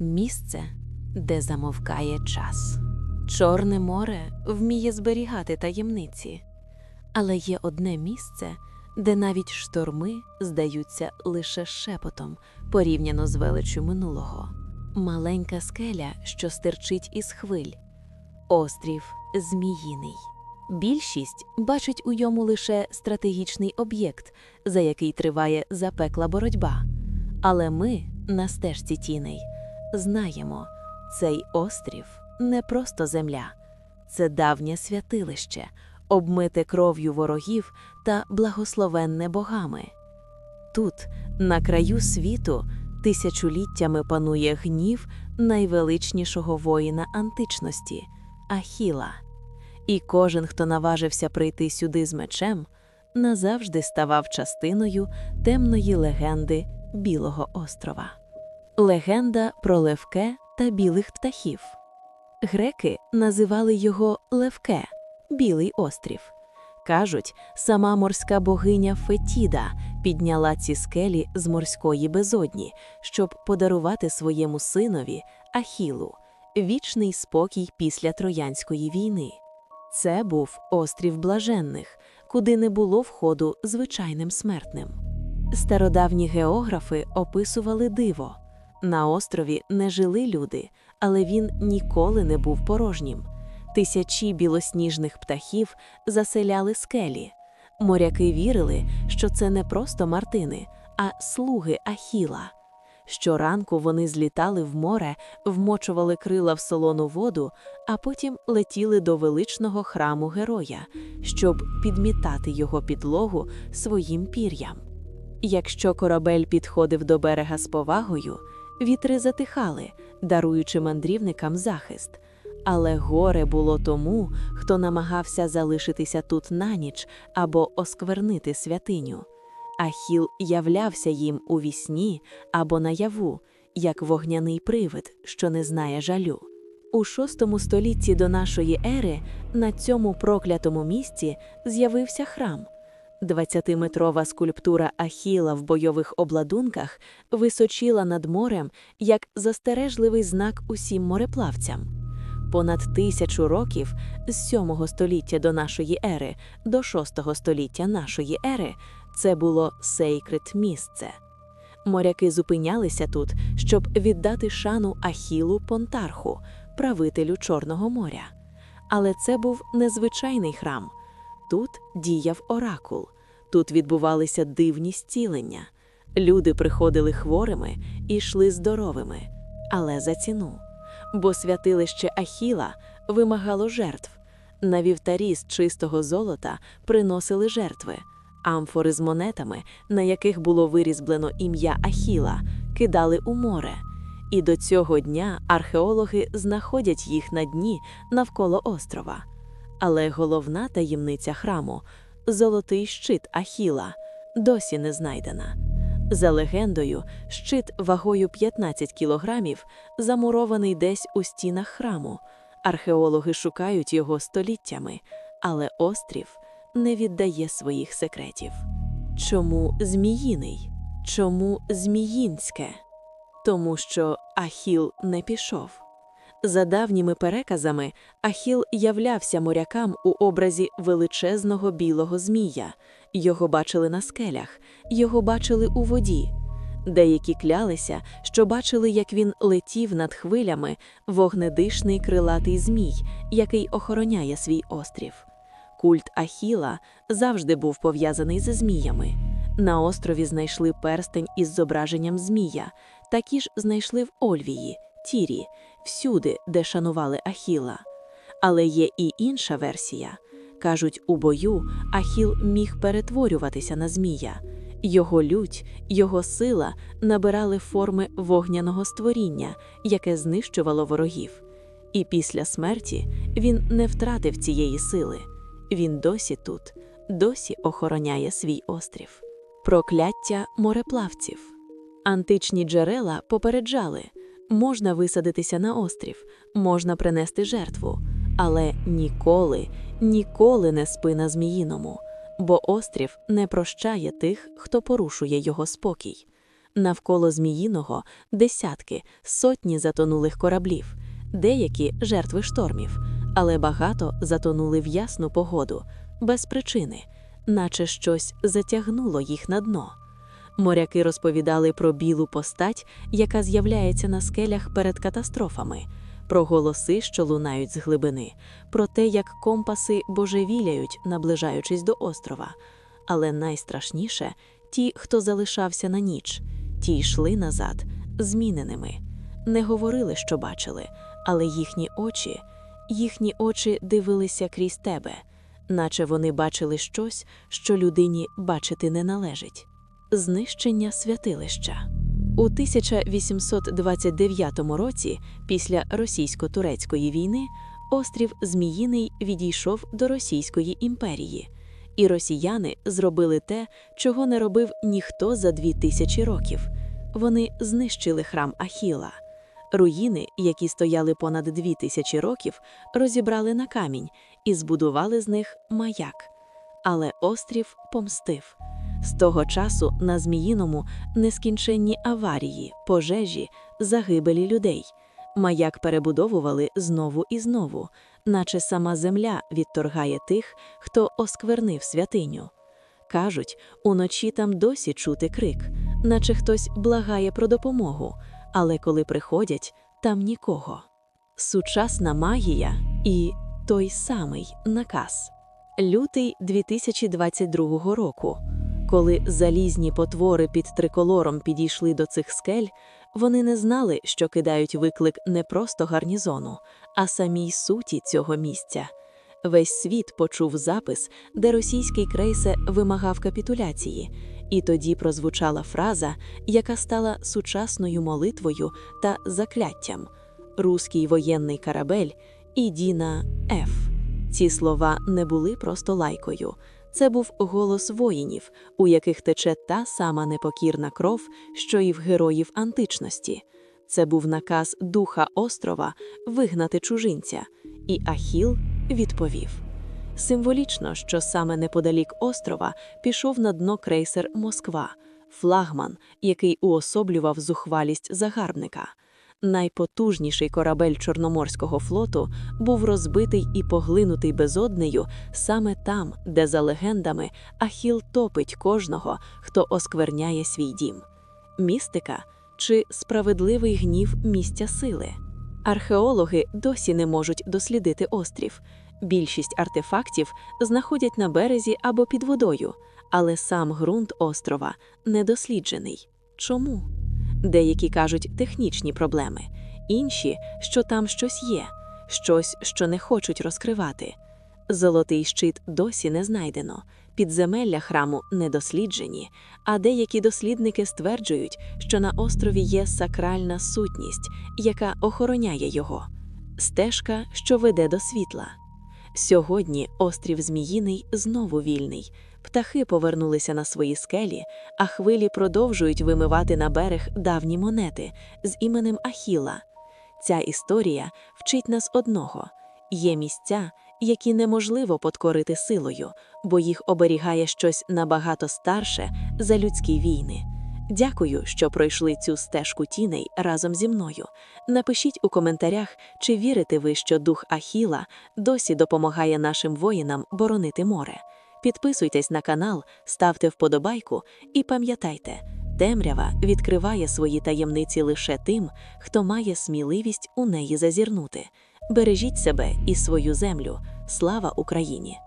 місце, де замовкає час. Чорне море вміє зберігати таємниці, але є одне місце, де навіть шторми здаються лише шепотом порівняно з величю минулого. Маленька скеля, що стирчить із хвиль, острів Зміїний. Більшість бачить у йому лише стратегічний об'єкт, за який триває запекла боротьба. Але ми, на стежці тіней, знаємо, цей острів не просто земля, це давнє святилище, обмите кров'ю ворогів та благословенне богами. Тут, на краю світу, тисячоліттями панує гнів найвеличнішого воїна античності Ахіла. І кожен, хто наважився прийти сюди з мечем, назавжди ставав частиною темної легенди Білого острова. Легенда про левке та білих птахів. Греки називали його Левке Білий острів. Кажуть, сама морська богиня Фетіда підняла ці скелі з морської безодні, щоб подарувати своєму синові Ахілу вічний спокій після Троянської війни. Це був острів блаженних, куди не було входу звичайним смертним. Стародавні географи описували диво. На острові не жили люди, але він ніколи не був порожнім. Тисячі білосніжних птахів заселяли скелі. Моряки вірили, що це не просто мартини, а слуги Ахіла. Щоранку вони злітали в море, вмочували крила в солону воду, а потім летіли до величного храму героя, щоб підмітати його підлогу своїм пір'ям. Якщо корабель підходив до берега з повагою, вітри затихали, даруючи мандрівникам захист. Але горе було тому, хто намагався залишитися тут на ніч або осквернити святиню. Ахіл являвся їм у вісні або наяву, як вогняний привид, що не знає жалю. У VI столітті до нашої ери на цьому проклятому місці з'явився храм. 20-метрова скульптура Ахіла в бойових обладунках височила над морем як застережливий знак усім мореплавцям. Понад тисячу років з 7 століття до нашої ери до 6 століття нашої ери це було сейкрет місце. Моряки зупинялися тут, щоб віддати шану Ахілу Понтарху, правителю Чорного моря. Але це був незвичайний храм. Тут діяв оракул, тут відбувалися дивні зцілення. Люди приходили хворими і йшли здоровими, але за ціну. Бо святилище Ахіла вимагало жертв. На вівтарі з чистого золота приносили жертви, амфори з монетами, на яких було вирізблено ім'я Ахіла, кидали у море. І до цього дня археологи знаходять їх на дні навколо острова. Але головна таємниця храму золотий щит Ахіла, досі не знайдена. За легендою, щит вагою 15 кілограмів замурований десь у стінах храму. Археологи шукають його століттями, але острів не віддає своїх секретів. Чому Зміїний? Чому Зміїнське? Тому що Ахіл не пішов. За давніми переказами, Ахіл являвся морякам у образі величезного білого змія. Його бачили на скелях, його бачили у воді. Деякі клялися, що бачили, як він летів над хвилями вогнедишний крилатий змій, який охороняє свій острів. Культ Ахіла завжди був пов'язаний зі зміями. На острові знайшли перстень із зображенням змія, такі ж знайшли в Ольвії, Тірі, всюди, де шанували Ахіла. Але є і інша версія. Кажуть, у бою Ахіл міг перетворюватися на змія. Його лють, його сила набирали форми вогняного створіння, яке знищувало ворогів. І після смерті він не втратив цієї сили. Він досі тут, досі охороняє свій острів. Прокляття мореплавців. Античні джерела попереджали можна висадитися на острів, можна принести жертву, але ніколи, ніколи не спи на зміїному, бо острів не прощає тих, хто порушує його спокій. Навколо Зміїного десятки, сотні затонулих кораблів, деякі жертви штормів, але багато затонули в ясну погоду, без причини, наче щось затягнуло їх на дно. Моряки розповідали про білу постать, яка з'являється на скелях перед катастрофами, про голоси, що лунають з глибини, про те, як компаси божевіляють, наближаючись до острова. Але найстрашніше ті, хто залишався на ніч, ті йшли назад, зміненими, не говорили, що бачили, але їхні очі, їхні очі дивилися крізь тебе, наче вони бачили щось, що людині бачити не належить. Знищення святилища. У 1829 році, після російсько-турецької війни, острів Зміїний відійшов до Російської імперії, і росіяни зробили те, чого не робив ніхто за дві тисячі років. Вони знищили храм Ахіла. Руїни, які стояли понад дві тисячі років, розібрали на камінь і збудували з них маяк. Але острів помстив. З того часу на Зміїному нескінченні аварії, пожежі, загибелі людей. Маяк перебудовували знову і знову, наче сама земля відторгає тих, хто осквернив святиню. Кажуть, уночі там досі чути крик, наче хтось благає про допомогу, але коли приходять, там нікого. Сучасна магія і той самий наказ. Лютий 2022 року. Коли залізні потвори під триколором підійшли до цих скель, вони не знали, що кидають виклик не просто гарнізону, а самій суті цього місця. Весь світ почув запис, де російський крейсе вимагав капітуляції, і тоді прозвучала фраза, яка стала сучасною молитвою та закляттям Руський воєнний корабель іді на Ф. Ці слова не були просто лайкою. Це був голос воїнів, у яких тече та сама непокірна кров, що і в героїв античності. Це був наказ духа острова вигнати чужинця, і Ахіл відповів. Символічно, що саме неподалік острова пішов на дно крейсер Москва, флагман, який уособлював зухвалість загарбника. Найпотужніший корабель Чорноморського флоту був розбитий і поглинутий безоднею саме там, де, за легендами, Ахіл топить кожного, хто оскверняє свій дім. Містика чи справедливий гнів місця сили. Археологи досі не можуть дослідити острів. Більшість артефактів знаходять на березі або під водою, але сам ґрунт острова недосліджений. Чому? Деякі кажуть технічні проблеми, інші, що там щось є, щось, що не хочуть розкривати. Золотий щит досі не знайдено, підземелля храму не досліджені, а деякі дослідники стверджують, що на острові є сакральна сутність, яка охороняє його, стежка, що веде до світла. Сьогодні острів Зміїний знову вільний. Птахи повернулися на свої скелі, а хвилі продовжують вимивати на берег давні монети з іменем Ахіла. Ця історія вчить нас одного: є місця, які неможливо подкорити силою, бо їх оберігає щось набагато старше за людські війни. Дякую, що пройшли цю стежку тіней разом зі мною. Напишіть у коментарях, чи вірите ви, що дух Ахіла досі допомагає нашим воїнам боронити море. Підписуйтесь на канал, ставте вподобайку і пам'ятайте, темрява відкриває свої таємниці лише тим, хто має сміливість у неї зазірнути. Бережіть себе і свою землю. Слава Україні!